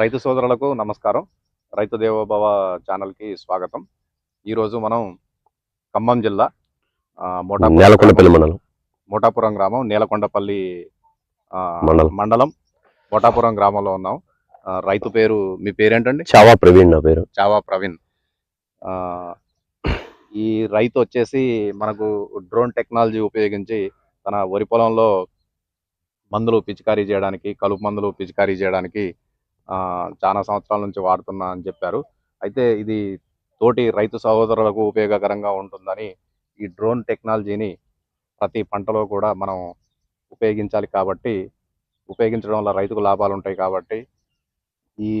రైతు సోదరులకు నమస్కారం. రైతు దేవోభవ ఛానల్కి స్వాగతం. ఈరోజు మనం ఖమ్మం జిల్లా మోటాపురం మండలం. మోటాపురం గ్రామం నీలకొండపల్లి మండలం. మోటాపురం గ్రామంలో ఉన్నాం. రైతు పేరు మీ పేరేంటండి? చావా ప్రవీణ్ నా పేరు. చావా ప్రవీణ్. ఆ, ఈ రైతు వచ్చేసి మనకు డ్రోన్ టెక్నాలజీ ఉపయోగించి తన వరి పొలంలో మందులు పిచికారీ చేయడానికి కలుపు మందులు పిచికారీ చేయడానికి చాలా సంవత్సరాల నుంచి వాడుతున్నా అని చెప్పారు. అయితే ఇది తోటి రైతు సహోదరులకు ఉపయోగకరంగా ఉంటుందని ఈ డ్రోన్ టెక్నాలజీని ప్రతి పంటలో కూడా మనం ఉపయోగించాలి కాబట్టి ఉపయోగించడం వల్ల రైతుకు లాభాలు ఉంటాయి కాబట్టి ఈ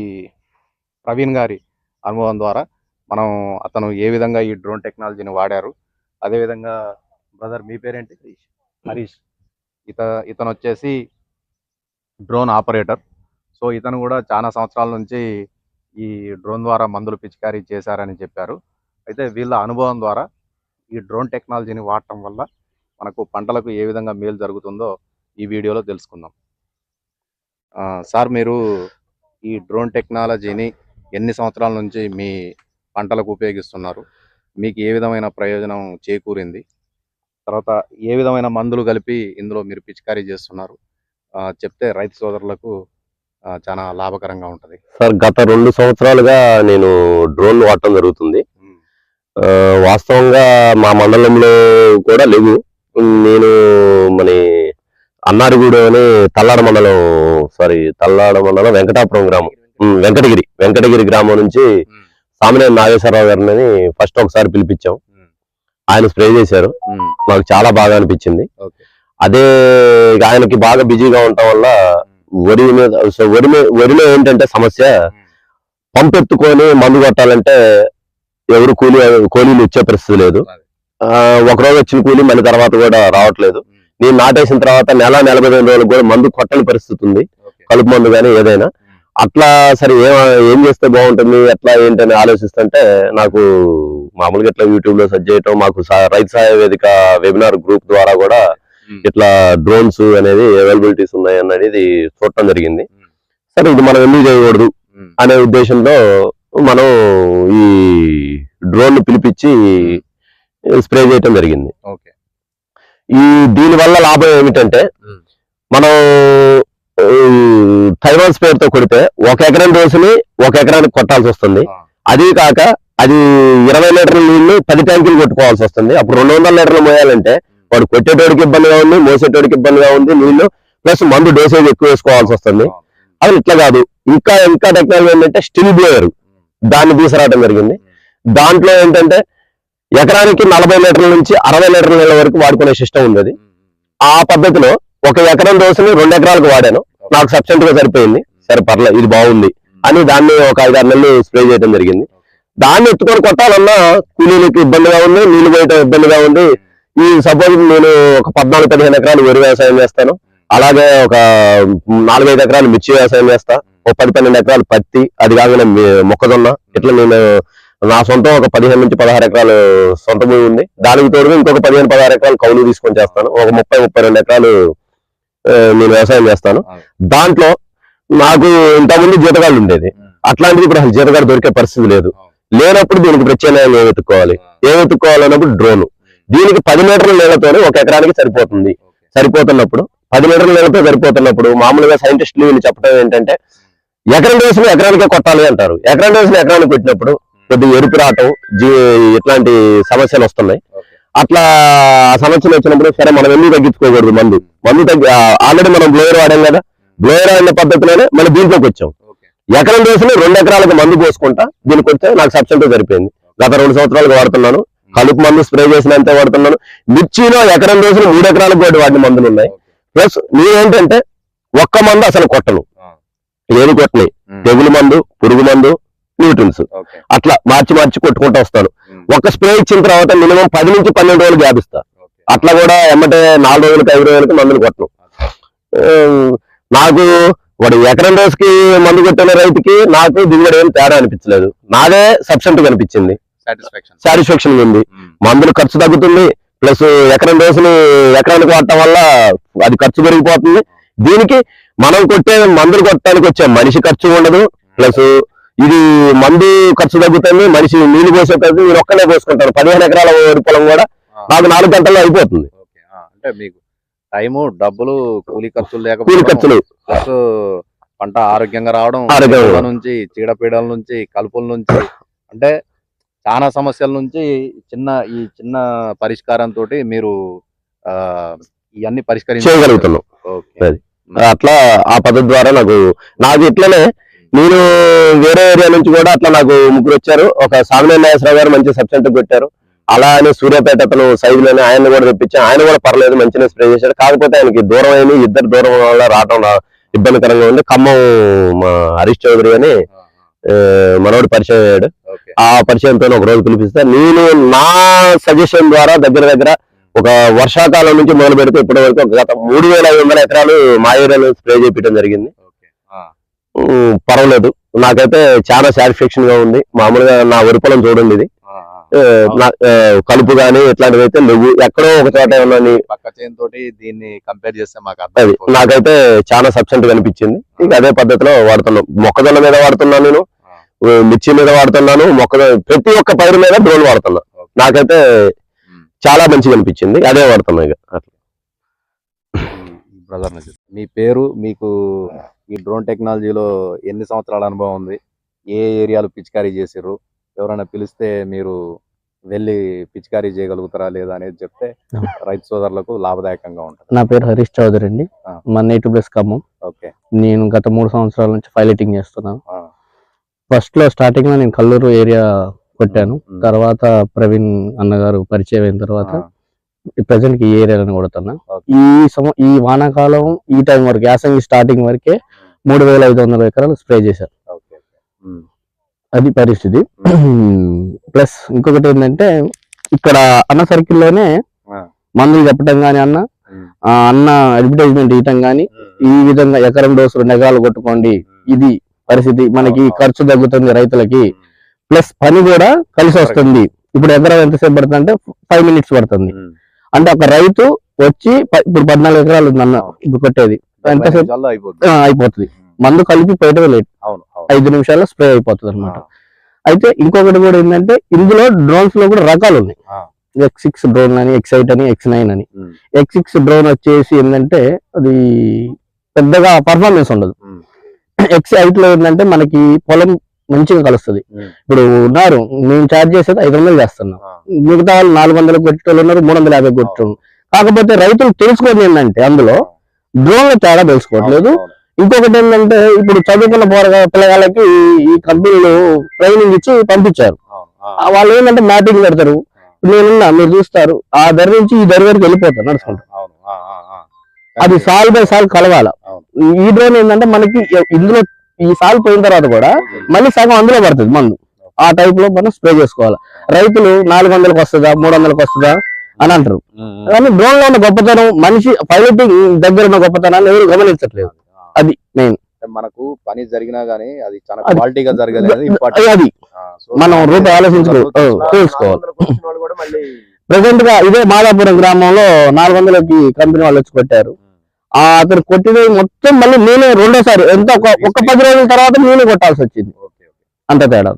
ప్రవీణ్ గారి అనుభవం ద్వారా మనం అతను ఏ విధంగా ఈ డ్రోన్ టెక్నాలజీని వాడారు అదేవిధంగా బ్రదర్ మీ పేరేంటి? హరీష్. ఇత ఇతను వచ్చేసి డ్రోన్ ఆపరేటర్. సో ఇతను కూడా చాలా సంవత్సరాల నుంచి ఈ డ్రోన్ ద్వారా మందులు పిచికారీ చేశారని చెప్పారు. అయితే వీళ్ళ అనుభవం ద్వారా ఈ డ్రోన్ టెక్నాలజీని వాడటం వల్ల మనకు పంటలకు ఏ విధంగా మేలు జరుగుతుందో ఈ వీడియోలో తెలుసుకుందాం. సార్ మీరు ఈ డ్రోన్ టెక్నాలజీని ఎన్ని సంవత్సరాల నుంచి మీ పంటలకు ఉపయోగిస్తున్నారు? మీకు ఏ విధమైన ప్రయోజనం చేకూరింది? తర్వాత ఏ విధమైన మందులు కలిపి ఇందులో మీరు పిచికారీ చేస్తున్నారు? చెప్తే రైతు సోదరులకు చాలా లాభకరంగా ఉంటుంది. సార్ గత రెండు సంవత్సరాలుగా నేను డ్రోన్ వాడటం జరుగుతుంది. వాస్తవంగా మా మండలంలో కూడా లేవు. నేను మన అన్నారిగూడెం అని తల్లాడ మండలం సారీ తల్లాడ మండలం వెంకటాపురం గ్రామం. వెంకటగిరి వెంకటగిరి గ్రామం నుంచి సామినేని నాగేశ్వరరావు గారిని ఫస్ట్ ఒకసారి పిలిపించాం. ఆయన స్ప్రే చేశారు. నాకు చాలా బాగా అనిపించింది. అదే ఆయనకి బాగా బిజీగా ఉండటం వల్ల వరి మీద వరి వరిలో ఏంటంటే సమస్య? పంపు ఎత్తుకొని మందు కొట్టాలంటే ఎవరు కూలీ కూలీలు ఇచ్చే పరిస్థితి లేదు. ఆ, ఒక రోజు వచ్చిన కూలీ మళ్ళీ తర్వాత కూడా రావట్లేదు. నేను నాటేసిన తర్వాత నెల నలభై ఐదు రోజులకు కూడా మందు కొట్టని పరిస్థితి ఉంది. కలుపు మందు కానీ ఏదైనా. అట్లా సరే ఏం ఏం చేస్తే బాగుంటుంది? ఎట్లా ఏంటని ఆలోచిస్తుంటే నాకు మామూలుగా ఇట్లా యూట్యూబ్లో సెర్చ్ చేయటం మాకు రైతు సహాయ వేదిక వెబినార్ గ్రూప్ ద్వారా కూడా ఇట్లా డ్రోన్స్ అనేది అవైలబిలిటీస్ ఉన్నాయి అనేది చూడటం జరిగింది. సరే ఇది మనం ఎందుకు చేయకూడదు అనే ఉద్దేశంతో మనం ఈ డ్రోన్ పిలిపించి స్ప్రే చేయటం జరిగింది. ఈ దీని వల్ల లాభం ఏమిటంటే. మనం థైరాన్ స్ప్రేర్తో కొడితే ఒక ఎకరం డోసుని ఒక ఎకరానికి కొట్టాల్సి వస్తుంది. అది కాక అది ఇరవై లీటర్ల నీళ్ళు పది ట్యాంకులు కొట్టుకోవాల్సి వస్తుంది. అప్పుడు రెండు వందల లీటర్లు మోయాలంటే వాడు కొట్టేటోడికి ఇబ్బందిగా ఉంది మోసేటోడికి ఇబ్బందిగా ఉంది నీళ్ళు ప్లస్ మందు డోసేజ్ ఎక్కువ వేసుకోవాల్సి వస్తుంది. అది ఇట్లా కాదు. ఇంకా ఇంకా టెక్నాలజీ ఏంటంటే స్టిల్ బ్లోయర్. దాన్ని తీసుకురావడం జరిగింది. దాంట్లో ఏంటంటే ఎకరానికి నలభై లీటర్ల నుంచి అరవై లీటర్ల నీళ్ళ వరకు వాడుకునే సిస్టమ్ ఉంది. ఆ పద్ధతిలో ఒక ఎకరం దోశని రెండు ఎకరాలకు వాడాను. నాకు సబ్సెంట్గా సరిపోయింది. సరే పర్లేదు ఇది బాగుంది అని దాన్ని ఒక ఐదు ఆరు నెలలు స్ప్రే చేయడం జరిగింది. దాన్ని ఎత్తుకొని కొట్టాలన్నా కూలీలకు ఇబ్బందిగా ఉంది నీళ్ళు పోయటం ఇబ్బందిగా ఉంది. ఈ సపోజ్ నేను ఒక పద్నాలుగు పదిహేను ఎకరాలు వరి వ్యవసాయం చేస్తాను. అలాగే ఒక నాలుగైదు ఎకరాలు మిర్చి వ్యవసాయం చేస్తా. ఒక పది పన్నెండు ఎకరాలు పత్తి అది కాకుండా మొక్కజొన్న. ఇట్లా నేను నా సొంతం ఒక పదిహేను నుంచి పదహారు ఎకరాలు సొంత భూమి ఉంది. దానికి తోడుగా ఇంకొక పదిహేను పదహారు ఎకరాలు కౌలు తీసుకొని చేస్తాను. ఒక ముప్పై ముప్పై రెండు ఎకరాలు నేను వ్యవసాయం చేస్తాను. దాంట్లో నాకు ఇంతకుముందు జీతగాళ్ళు ఉండేది. అట్లాంటిది ఇప్పుడు అసలు జీతగాడు దొరికే పరిస్థితి లేదు. లేనప్పుడు దీనికి ప్రత్యామ్నాయం ఏం వెతుక్కోవాలి ఏం వెతుక్కోవాలన్నప్పుడు డ్రోన్. దీనికి పది మీటర్ల నీళ్ళతోనే ఒక ఎకరానికి సరిపోతుంది. సరిపోతున్నప్పుడు పది మీటర్ల నీళ్ళతో సరిపోతున్నప్పుడు మామూలుగా సైంటిస్టులు వీళ్ళు చెప్పడం ఏంటంటే ఎకరం డోసులు ఎకరానికే కొట్టాలి అంటారు. ఎకరం డోసులు ఎకరానికి పెట్టినప్పుడు కొద్దిగా ఎరుపు రావటం జీ ఇట్లాంటి సమస్యలు వస్తున్నాయి. అట్లా ఆ సమస్యలు వచ్చినప్పుడు సరే మనం ఎందుకు తగ్గించుకోకూడదు మందు? మందు తగ్గి ఆల్రెడీ మనం బ్లోయర్ వాడాం కదా బ్లోయర్ వాడిన పద్ధతిలోనే మళ్ళీ దీంట్లోకి వచ్చాం. ఎకరం డోసులు రెండు ఎకరాలకు మందు పోసుకుంటా దీనికి వస్తే నాకు సబ్సిడీ సరిపోయింది. గత రెండు సంవత్సరాలుగా వాడుతున్నాను. కలుపు మందు స్ప్రే చేసినంతే వాడుతున్నాను. మిర్చిలో ఎకరం డోసులు మూడు ఎకరాలకు కూడా వాడిన మందులు ఉన్నాయి. ప్లస్ నేనేంటంటే ఒక్క మందు అసలు కొట్టను. ఏది కొట్టని తెగులు మందు పురుగు మందు న్యూట్రిన్స్. అట్లా మార్చి మార్చి కొట్టుకుంటూ వస్తాను. ఒక స్ప్రే ఇచ్చిన తర్వాత మినిమం పది నుంచి పన్నెండు రోజులు గ్యాప్ ఇస్తా. అట్లా కూడా ఎమ్మటే నాలుగు రోజులకి ఐదు రోజులకి మందులు కొట్టను. నాకు వాడు ఎకరం రోజుకి మందు కొట్టిన రైతుకి నాకు దిగుబడి ఏం తేడా అనిపించలేదు. నాదే సబ్సెంట్ కనిపించింది. సాటిస్ఫాక్షన్. ఉంది. మందులు ఖర్చు తగ్గుతుంది. ప్లస్ ఎకరం డోసులు ఎకరానికి వాడటం వల్ల అది ఖర్చు పెరిగిపోతుంది. దీనికి మనం కొట్టే మందులు కొట్టడానికి వచ్చే మనిషి ఖర్చు ఉండదు. ప్లస్ ఇది మందు ఖర్చు తగ్గుతుంది. మనిషి నీళ్ళు పోసే ఖర్చు నేను ఒక్కనే పోసుకుంటాను పదిహేను ఎకరాల వరి పొలం కూడా నాకు నాలుగు గంటల్లో అయిపోతుంది. అంటే మీకు టైము డబ్బులు కూలీ ఖర్చులు కూలి లేకపోవడం ఖర్చులు. ప్లస్ పంట ఆరోగ్యంగా రావడం. నుంచి చీడపీడల నుంచి కలుపుల నుంచి అంటే చాలా సమస్యల నుంచి చిన్న ఈ చిన్న పరిష్కారంతో మీరు ఆ ఇవన్నీ పరిష్కరించ చేయగలుగుతున్నాం. ఓకే. అది. అట్లా ఆ పద్ధతి ద్వారా నాకు నాకు ఇట్లనే నేను వేరే ఏరియా నుంచి కూడా అట్లా నాకు ముగ్గురు వచ్చారు. ఒక సామినేని నాగేశ్వరరావు గారు మంచి సబ్సెంట్ కొట్టారు. అలా అని సూర్యాపేట అతను సైజులోనే ఆయన కూడా తెప్పించి ఆయన కూడా పర్లేదు మంచిగా స్ప్రే చేశాడు. కాకపోతే ఆయనకి దూరం అయింది ఇద్దరు దూరం వల్ల రావడం ఇబ్బందికరంగా ఉంది. ఖమ్మం మా హరీష్ చౌదరి అని మనోడు పరిచయం అయ్యాడు. ఆ పరిచయంతో ఒక రోజు పిలిపిస్తే. నేను నా సజెషన్ ద్వారా దగ్గర దగ్గర ఒక వర్షాకాలం నుంచి మొదలు పెడితే ఇప్పటి వరకు గత మూడు వేల ఐదు వందల ఎకరాలు మా ఏరియాలో స్ప్రే చేయించడం జరిగింది. పర్వాలేదు. నాకైతే చాలా సాటిస్ఫాక్షన్గా ఉంది. మామూలుగా నా వరి పొలం చూడండి ఇది. కలుపు గానీ ఇట్లాంటివి అయితే లేవు. ఎక్కడో ఒక చోట ఏమన్నా పక్క తోటి దీన్ని కంపేర్ చేస్తే మాకు అర్థం నాకైతే చాలా సబ్సెంట్ కనిపించింది ఇక అదే పద్ధతిలో వాడుతున్నాం. మొక్కజొన్న మీద వాడుతున్నాను నేను. మిర్చి మీద వాడుతున్నాను మొక్కజొన్న ప్రతి ఒక్క పైరు మీద డ్రోన్ వాడుతున్నా. నాకైతే. చాలా మంచిగా అనిపించింది అదే వాడుతున్నా ఇక అట్లా. బ్రదర్ మీ పేరు మీకు ఈ డ్రోన్ టెక్నాలజీలో ఎన్ని సంవత్సరాల అనుభవం ఉంది? ఏ ఏరియాలు పిచికారీ చేసిర్రు? ఎవరైనా పిలిస్తే మీరు వెళ్ళి పిచికారీ చేయగలుగుతారా లేదా అనేది చెప్తే రైతు సోదరులకు లాభదాయకంగా ఉంటుంది. నా పేరు హరీష్ చౌదరి అండి. మా నేటివ్ ప్లేస్ ఖమ్మం. ఓకే. నేను గత మూడు సంవత్సరాల నుంచి పైలటింగ్ చేస్తున్నాను. ఆ, ఫస్ట్లో స్టార్టింగ్లో నేను కల్లూరు ఏరియా కొట్టాను. తర్వాత ప్రవీణ్ అన్నగారు పరిచయం అయిన తర్వాత ప్రజెంట్కి ఈ ఏరియాలను కొడుతున్నా. ఈ సమ ఈ వానాకాలం ఈ టైం వరకు యాసంగి స్టార్టింగ్ వరకే మూడు వేల ఐదు వందల ఎకరాలు స్ప్రే చేశారు. అది పరిస్థితి. ప్లస్ ఇంకొకటి ఏంటంటే ఇక్కడ అన్న సర్కిల్లోనే ఆ, మందులు చెప్పడం కానీ అన్న అన్న అడ్వర్టైజ్మెంట్ ఇవ్వటం కానీ ఈ విధంగా ఎకరం డోసు రెండు ఎకరాలు కొట్టుకోండి. ఇది పరిస్థితి మనకి ఖర్చు తగ్గుతుంది రైతులకి. ప్లస్ పని కూడా కలిసి వస్తుంది ఇప్పుడు ఎకరం ఎంతసేపు పడుతుంది అంటే ఫైవ్ మినిట్స్ పడుతుంది. అంటే ఒక రైతు వచ్చి ఇప్పుడు పద్నాలుగు ఎకరాలు ఉంది అన్న ఇప్పుడు కొట్టేది. ఎంతసేపు అయిపోతుంది. మందు కలిపి లేట్. అవును అవును. ఐదు నిమిషాల్లో స్ప్రే అయిపోతుంది అనమాట అయితే ఇంకొకటి కూడా ఏంటంటే ఇందులో డ్రోన్స్లో కూడా రకాలు ఉన్నాయి. ఎక్స్ సిక్స్ డ్రోన్ అని ఎక్స్ ఎయిట్ అని ఎక్స్ నైన్ అని. ఎక్స్ సిక్స్ డ్రోన్ వచ్చేసి ఏంటంటే అది పెద్దగా పర్ఫార్మెన్స్ ఉండదు. ఎక్స్ ఎయిట్లో ఏంటంటే మనకి పొలం మంచిగా కలుస్తుంది. ఇప్పుడు ఉన్నారు మేము ఛార్జ్ చేసేది ఐదు వందలు చేస్తున్నాం. మిగతా వాళ్ళు నాలుగు వందలు కొట్టేటోళ్ళు ఉన్నారు మూడు వందల యాభై కొట్టేటోళ్ళు కాకపోతే రైతులు తెలుసుకోవడం ఏంటంటే అందులో డ్రోన్లో తేడా తెలుసుకోవట్లేదు. ఇంకొకటి ఏంటంటే ఇప్పుడు చదువుకున్న పోరగా పిల్లగాళ్ళకి ఈ- కంపెనీలు ట్రైనింగ్ ఇచ్చి పంపించారు. వాళ్ళు ఏంటంటే మ్యాపింగ్ పెడతారు. నేనున్నా మీరు చూస్తారు ఆ ధర నుంచి ఈ ధర వరకు వెళ్ళిపోతారు నడుచుకుంటారు. అది సాల్ బై సాల్ కలవాల. ఈ డ్రోన్ ఏంటంటే మనకి ఇందులో ఈ సాల్ పోయిన తర్వాత కూడా మళ్ళీ సగం అందులో పడుతుంది మందు. ఆ టైప్లో మనం స్ప్రే చేసుకోవాలి. రైతులు నాలుగు వందలకు వస్తుందా మూడు వందలకు వస్తుందా అని అంటారు. కానీ డ్రోన్లో ఉన్న గొప్పతనం మనిషి పైలటింగ్ దగ్గర ఉన్న గొప్పతనాన్ని ఎవరు గమనించట్లేదు. అది. అంటే మనకు పని జరిగినా గానీ అది చాలా క్వాలిటీగా జరగలేదు అది మనం రూపాయి ఆలోచించుకో ఆ, తెలుసుకోవాలి. ప్రజెంట్గా ఇదే మాదాపురం గ్రామంలో నాలుగు వందలకి కంపెనీ వాళ్ళు వచ్చి కొట్టారు. ఆ అతను కొట్టినవి మొత్తం మళ్ళీ నేనే రెండోసారి. ఎంత ఒక పది రోజుల తర్వాత నేనే కొట్టాల్సి వచ్చింది. ఓకే అంత తేడా.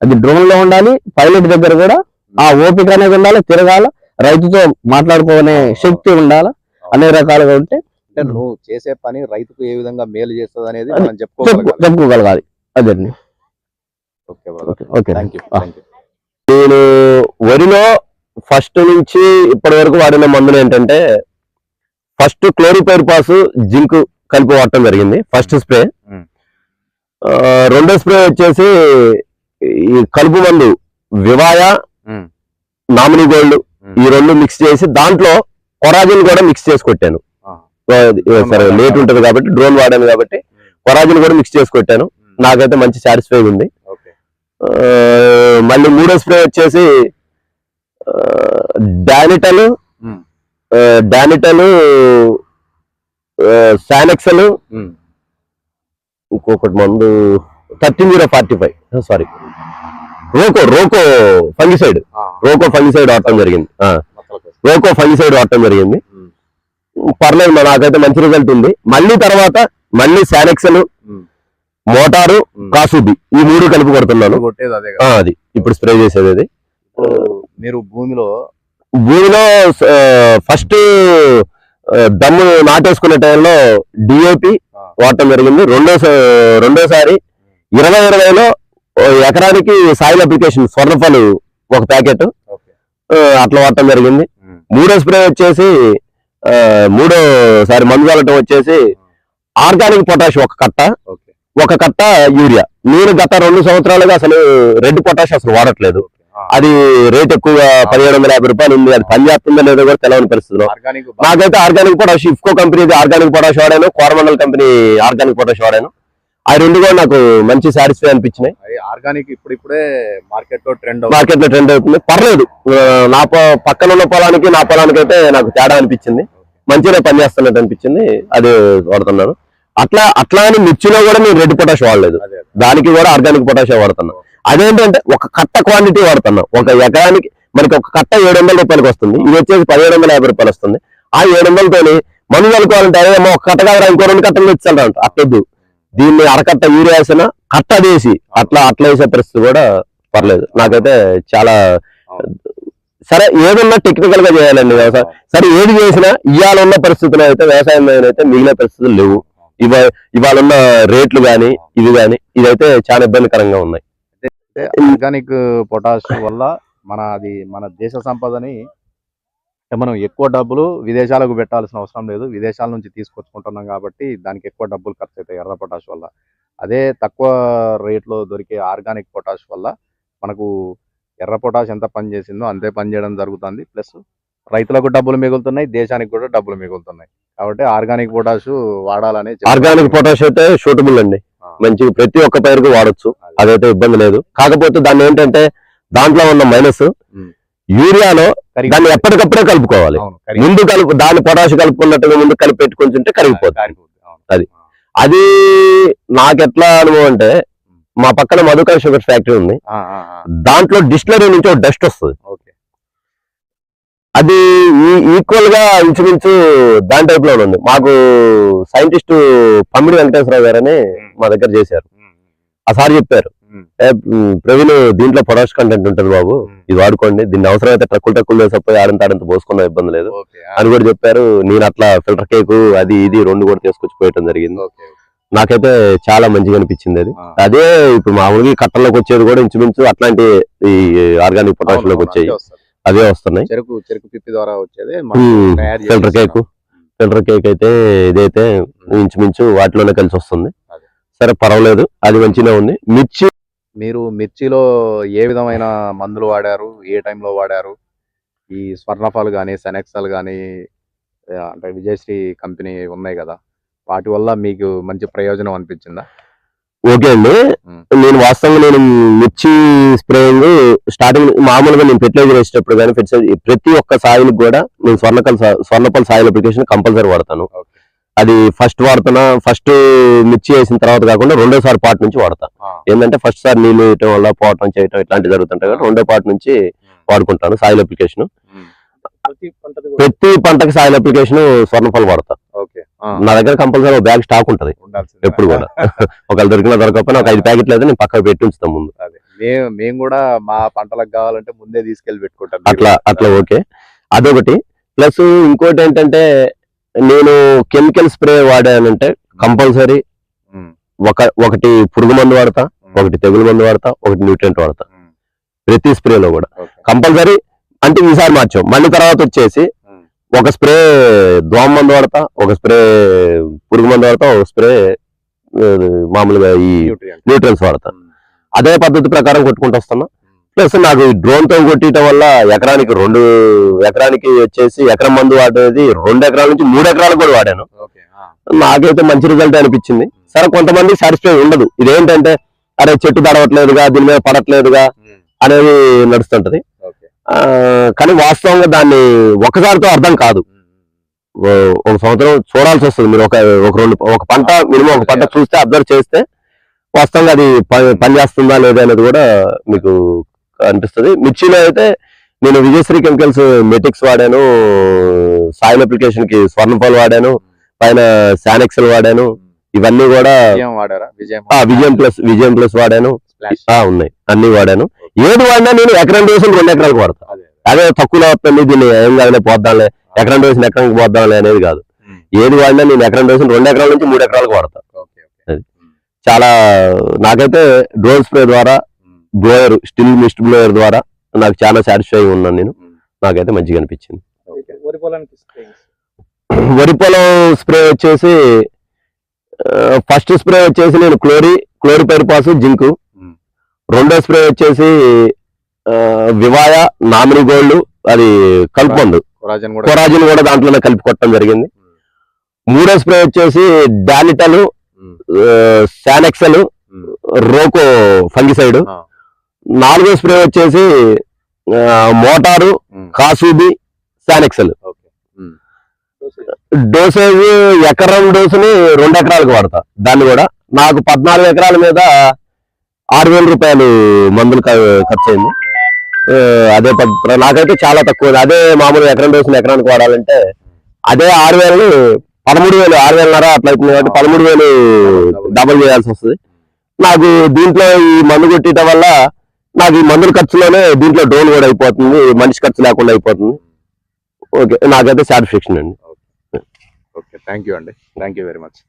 అది డ్రోన్లో ఉండాలి పైలట్ దగ్గర కూడా ఆ ఓపిక అనేది ఉండాలి తిరగాల రైతుతో మాట్లాడుకునే శక్తి ఉండాలి అన్ని రకాలుగా ఉంటే నువ్వు చేసే పని రైతుకు ఏ విధంగా మేలు చేస్తుంది అనేది అది మనం చెప్పుకోగలగాలి. అదండి ఓకే ఓకే. థ్యాంక్ యూ నేను వరిలో ఫస్ట్ నుంచి ఇప్పటి వరకు వాడిన మందులు ఏంటంటే ఫస్ట్ క్లోరిపైర్ పాస్ జింక్ కలిపి వాడటం జరిగింది ఫస్ట్ స్ప్రే. రెండో స్ప్రే వచ్చేసి ఈ కలుపు మందు వివాయ. Nominee gold. ఈ రెండు మిక్స్ చేసి దాంట్లో కొరాజిన్ కూడా మిక్స్ చేసి కొట్టాను. సరే లేట్ ఉంటది కాబట్టి డ్రోన్ వాడాను కాబట్టి కొరాజిన్ కూడా మిక్స్ చేసి కొట్టాను. నాకైతే మంచి సాటిస్ఫై ఉంది. మళ్ళీ మూడో స్ప్రే వచ్చేసి డానిటల్. డానిటల్ సానెక్సల్ మ్మ్. ఇంకొకటి మందు thirteen zero forty five sorry Roko Roko fungicide Roko fungicide వాడటం జరిగింది. రోకో ఫంగిసైడ్ వాడటం జరిగింది మ్మ్. పర్లేదు నాకైతే మంచి రిజల్ట్ ఉంది మళ్ళీ తర్వాత మళ్ళీ సానెక్సల్ మ్మ్. మోటారు. కాసుబి ఈ మూడు కలిపి కొడుతున్నాను అదే ఇప్పుడు స్ప్రే చేసేది అది మీరు భూమిలో భూమిలో ఫస్ట్ దమ్ము నాటేసుకునే టైంలో డిఏపి. వాడటం జరిగింది రెండో రెండోసారి ఇరవై ఇరవైలో ఎకరానికి సాయిల్ అప్లికేషన్ స్వర్ణఫలు ఒక ప్యాకెట్ అట్లా వాడటం జరిగింది. మూడో స్ప్రే వచ్చేసి మూడోసారి మందు చల్లటం వచ్చేసి ఆర్గానిక్ పొటాష్ ఒక కట్ట ఒక కట్ట యూరియా నేను గత రెండు సంవత్సరాలుగా అసలు రెడ్ పొటాష్ అసలు వాడట్లేదు. అది రేట్ ఎక్కువగా పదిహేడు వందల యాభై రూపాయలు ఉంది. అది పని చేస్తుందో లేదో కూడా తెలియని పరిస్థితిలో. నాకైతే ఆర్గానిక్ పొటాష్ ఇఫ్కో కంపెనీది ఆర్గానిక్ పొటాష్ వాడాను కోరమండల్ కంపెనీ ఆర్గానిక్ పొటాష్ వాడాను ఆ రెండు కూడా నాకు మంచి సాటిస్ఫై అనిపించినాయి. ఆర్గానిక్ ఇప్పుడు ఇప్పుడే మార్కెట్లో ట్రెండ్ మార్కెట్లో ట్రెండ్ అవుతుంది. పర్లేదు. నా పక్కన ఉన్న పొలానికి నా పొలానికి అయితే నాకు తేడా అనిపించింది. మంచిగా పనిచేస్తున్నట్టు అనిపించింది. అది వాడుతున్నాను అట్లా అట్లా అని మిర్చిలో కూడా నేను రెడ్ పొటాష్ వాడలేదు. దానికి కూడా ఆర్గానిక్ పొటాష్ వాడుతున్నాను అదేంటంటే ఒక కట్ట క్వాంటిటీ వాడుతున్నాం. ఒక ఎకరానికి మనకి ఒక కట్ట ఏడు వందల రూపాయలకి వస్తుంది. ఇది వచ్చేసి పదిహేడు వందల యాభై రూపాయలు వస్తుంది. ఆ ఏడు వందలతోని మందు కలుకోవాలంటే అదే ఒక కట్ట కాదు ఇంకో రెండు కట్టలు తెచ్చాలంట అట్లొద్దు. దీన్ని అరకట్ట యూరియా వేసిన కట్ట వేసి అట్లా అట్లా వేసే పరిస్థితి కూడా పర్లేదు. నాకైతే చాలా సరే ఏదన్నా టెక్నికల్గా చేయాలండి వ్యవసాయం. సరే ఏది చేసినా ఇవాళ ఉన్న పరిస్థితుల్లో అయితే వ్యవసాయం అయితే మిగిలిన పరిస్థితులు లేవు. ఇవా ఇవాళ ఉన్న రేట్లు కానీ ఇవి కానీ ఇదైతే చాలా ఇబ్బందికరంగా ఉన్నాయి. ఆర్గానిక్ పొటాష్ వల్ల మన అది మన దేశ సంపదని మనం ఎక్కువ డబ్బులు విదేశాలకు పెట్టాల్సిన అవసరం లేదు. విదేశాల నుంచి తీసుకొచ్చుకుంటున్నాం కాబట్టి దానికి ఎక్కువ డబ్బులు ఖర్చు అవుతాయి ఎర్ర పొటాష్ వల్ల. అదే తక్కువ రేట్లో దొరికే ఆర్గానిక్ పొటాష్ వల్ల మనకు ఎర్ర పొటాష్ ఎంత పని చేసిందో అంతే పని చేయడం జరుగుతుంది. ప్లస్ రైతులకు డబ్బులు మిగులుతున్నాయి దేశానికి కూడా డబ్బులు మిగులుతున్నాయి కాబట్టి ఆర్గానిక్ పొటాష్ వాడాలని. ఆర్గానిక్ పొటాష్ అయితే సూటబుల్ అండి. మంచి ప్రతి ఒక్క పైరుకు వాడొచ్చు అదైతే ఇబ్బంది లేదు కాకపోతే దాన్ని ఏంటంటే దాంట్లో ఉన్న మైనస్. యూరియాలో దాన్ని ఎప్పటికప్పుడే కలుపుకోవాలి ముందు కలుపు దాన్ని పొటాష్ కలుపుకున్నట్టుగా ముందు కలిపి పెట్టుకుంటుంటే కరిగిపోతుంది. అది. అది నాకెట్లా అనుభవం అంటే మా పక్కన మధుకర్ షుగర్ ఫ్యాక్టరీ ఉంది. దాంట్లో డిస్టిలరీ నుంచి ఒక డస్ట్ వస్తుంది అది ఈక్వల్గా ఇంచుమించు దాని టైప్లో ఉంది. మాకు సైంటిస్ట్ పమ్మిడి వెంకటేశ్వరరావు గారని మా దగ్గర చేశారు. ఆ సార్ చెప్పారు ఉమ్, "ఏ, ఉమ్, ప్రవీణ్ దీంట్లో పొటాష్ కంటెంట్ ఉంటుంది బాబు. ఇది వాడుకోండి దీన్ని అవసరమైతే ట్రక్కులు ట్రక్కులు వేసపోయి ఆడంత ఆడంత పోసుకున్న ఇబ్బంది లేదు. అని కూడా చెప్పారు నేను అట్లా ఫిల్టర్ కేక్ అది ఇది రెండు కూడా తీసుకొచ్చి పోయటం జరిగింది. నాకైతే చాలా మంచిగా అనిపించింది అది. అదే ఇప్పుడు మామూలుగా కట్టల్లోకి వచ్చేది కూడా ఇంచుమించు అట్లాంటి ఈ ఆర్గానిక్ పొటాష్లోకి వచ్చాయి. అవే వస్తున్నాయి. చెరుకు చెరుకు పిప్పి ద్వారా వచ్చేది ఫిల్టర్ కేక్. ఫిల్టర్ కేక్ అయితే ఇదైతే ఇంచుమించు వాటిలోనే కలిసి వస్తుంది. అదే. సరే పర్వాలేదు. అది మంచిగా ఉంది. మిర్చి మీరు మిర్చిలో ఏ విధమైన మందులు వాడారు? ఏ టైంలో వాడారు? ఈ స్వర్ణఫాల్ కానీ సెనెక్సల్ కానీ అంటే విజయశ్రీ కంపెనీ ఉన్నాయి కదా. వాటి వల్ల మీకు మంచి ప్రయోజనం అనిపించిందా? ఓకే అండి. నేను వాస్తవంగా నేను మిర్చి స్ప్రేయింగ్ స్టార్టింగ్ మామూలుగా నేను ఫెర్టిలైజర్ వేసేటప్పుడు కానీ ఫెర్టిలైజర్ ప్రతి ఒక్క సాయిల్ కూడా నేను స్వర్ణకల్ స్వర్ణపల్ సాయిల్ అప్లికేషన్ కంపల్సరీ వాడతాను. అది ఫస్ట్ వాడుతున్నా ఫస్ట్ మిర్చి వేసిన తర్వాత కాకుండా రెండోసారి పార్ట్ నుంచి వాడతా. ఆ, ఏంటంటే ఫస్ట్ సారి నీళ్ళు వేయటం వల్ల పోవటం చేయటం ఇట్లాంటివి జరుగుతుంటాయి కాబట్టి రెండో పార్ట్ నుంచి వాడుకుంటాను సాయిల్ అప్లికేషన్. ప్రతి పంటకి సాయిల్ అప్లికేషన్ స్వర్ణఫల్ వాడతా. ఓకే. నా దగ్గర కంపల్సరీ బ్యాగ్ స్టాక్ ఉంటది. ఎప్పుడు కూడా. ఒకవేళ దొరికినా దొరకకపోయినా ఒక ఐదు ప్యాకెట్లు అయితే నేను పక్కకు పెట్టి ఉంచుతాం ముందు. అదే. మేము కూడా మా పంటలకు కావాలంటే ముందే తీసుకెళ్ళి పెట్టుకుంటాం. అట్లా అట్లా ఓకే. అదొకటి. ప్లస్ ఇంకోటి ఏంటంటే నేను కెమికల్ స్ప్రే వాడానంటే కంపల్సరీ ఒక ఒకటి పురుగు మందు వాడతా ఒకటి తెగులు మందు వాడతా ఒకటి న్యూట్రియంట్ వాడతా. ప్రతి స్ప్రేలో కూడా. కంపల్సరీ అంటే ఈసారి మార్చాం. మళ్ళీ తర్వాత వచ్చేసి ఒక స్ప్రే దోమ మందు వాడతా ఒక స్ప్రే పురుగు మందు వాడతా ఒక స్ప్రే మామూలుగా ఈ. న్యూట్రియన్స్ వాడతా. ఉమ్, అదే పద్ధతి ప్రకారం కొట్టుకుంటూ వస్తున్నా. ప్లస్ నాకు ఈ డ్రోన్తో కొట్టడం వల్ల ఎకరానికి రెండు ఎకరానికి వచ్చేసి ఎకరం మందు వాడేది రెండు ఎకరాల నుంచి మూడు ఎకరాలకు కూడా వాడాను. నాకైతే మంచి రిజల్ట్ అనిపించింది. సరే కొంతమంది సాటిస్ఫై ఉండదు. ఇదేంటంటే అరే చెట్టు దడవట్లేదుగా దీని మీద పడట్లేదుగా ఉమ్, అనేది నడుస్తుంటది. కానీ వాస్తవంగా దాన్ని ఒకసారితో అర్థం కాదు. ఒక సంవత్సరం చూడాల్సి వస్తుంది. మీరు ఒక ఒక రెండు ఒక పంట మినిమం ఒక పంట చూస్తే అబ్జర్వ్ చేస్తే వాస్తవంగా అది పనిచేస్తుందా లేదా అనేది కూడా మీకు అనిపిస్తుంది. మిర్చిలో అయితే నేను విజయశ్రీ కెమికల్స్ మెటిక్స్ వాడాను. సాయిల్ అప్లికేషన్కి స్వర్ణపాల్ వాడాను. పైన శానెక్సల్ వాడాను. ఇవన్నీ కూడా విజయం ప్లస్ విజయం ప్లస్ వాడాను. ఉన్నాయి. అన్ని వాడాను. ఏది వాడినా నేను ఎకరం వేసిన రెండు ఎకరాలకు వాడతా. అదే తక్కువలో వస్తుంది దీన్ని ఏం కాదులే పోద్దాంలే ఎకరం వేసిన ఎకరానికి పోద్దాంలే అనేది కాదు. ఏది వాడినా నేను ఎకరం వేసిన రెండు ఎకరాల నుంచి మూడు ఎకరాలకు వాడతా. చాలా నాకైతే డ్రోన్ స్ప్రే ద్వారా. బ్లోయర్ స్టిల్ మిస్ట్ బ్లోయర్ ద్వారా నాకు చాలా సాటిస్ఫై ఉన్నాను నేను. నాకైతే మంచిగా అనిపించింది. వరి పొలం స్ప్రే వచ్చేసి ఫస్ట్ స్ప్రే వచ్చేసి నేను క్లోరి క్లోరి పైరిపాసు జింకు. రెండో స్ప్రే వచ్చేసి వివాయ నామిని గోల్డ్ అది కలుపుమందు కొరాజన్ కూడా కొరాజిన్ కూడా దాంట్లోనే కలిపి కొట్టడం జరిగింది మూడో స్ప్రే వచ్చేసి డానిటలు. శానెక్సల్. రోకో ఫంగిసైడ్. నాలుగో స్ప్రే వచ్చేసి మోటారు. కాసూబి శానెక్సల్. డోసేజ్ ఎకరం డోసుని రెండు ఎకరాలకు వాడతా దాన్ని కూడా నాకు పద్నాలుగు ఎకరాల మీద ఆరు వేల రూపాయలు మందులు ఖర్చు అయింది అదే నాకైతే చాలా తక్కువ అదే మామూలు ఎకరం వేసిన ఎకరానికి వాడాలంటే అదే ఆరు వేలు పదమూడు వేలు ఆరు వేలన్నర అట్లా అవుతుంది కాబట్టి పదమూడు వేలు డబల్ చేయాల్సి వస్తుంది. నాకు దీంట్లో ఈ మందు కొట్టడం వల్ల నాకు ఈ మందుల ఖర్చులోనే దీంట్లో డ్రోన్ కూడా అయిపోతుంది. మనిషి ఖర్చు లేకుండా అయిపోతుంది. ఓకే నాకైతే సాటిస్ఫాక్షన్ అండి. ఓకే. థ్యాంక్ యూ అండి. Thank you very much.